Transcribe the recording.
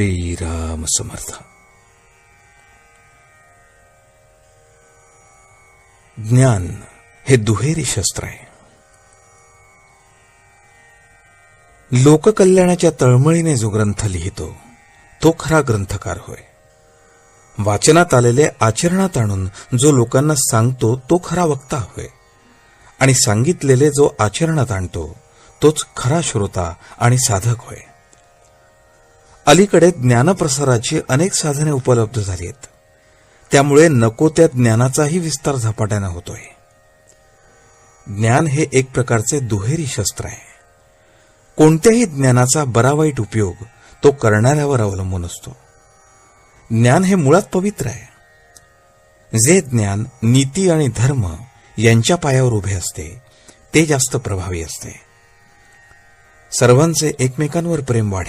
श्रीराम समर्थ। ज्ञान हे दुहेरी शस्त्र आहे. लोककल्याणाच्या तळमळीने जो ग्रंथ लिहितो तो खरा ग्रंथकार होय. वाचनात आलेले आचरणात आणून जो लोकांना सांगतो तो खरा वक्ता होय. आणि सांगितलेले जो आचरणात आणतो तोच खरा श्रोता आणि साधक होय. अलीकडे ज्ञानप्रसाराची अनेक साधने उपलब्ध झाली आहेत त्यामुळे नको त्या ज्ञानाचाही विस्तार झपाट्यानं होतोय. ज्ञान हे एक प्रकारचे दुहेरी शस्त्र आहे. कोणत्याही ज्ञानाचा बरा वाईट उपयोग तो करणाऱ्यावर अवलंबून असतो. ज्ञान हे मुळात पवित्र आहे. जे ज्ञान नीती आणि धर्म यांच्या पायावर उभे असते ते जास्त प्रभावी असते. सर्वांचे एकमेकांवर प्रेम वाढ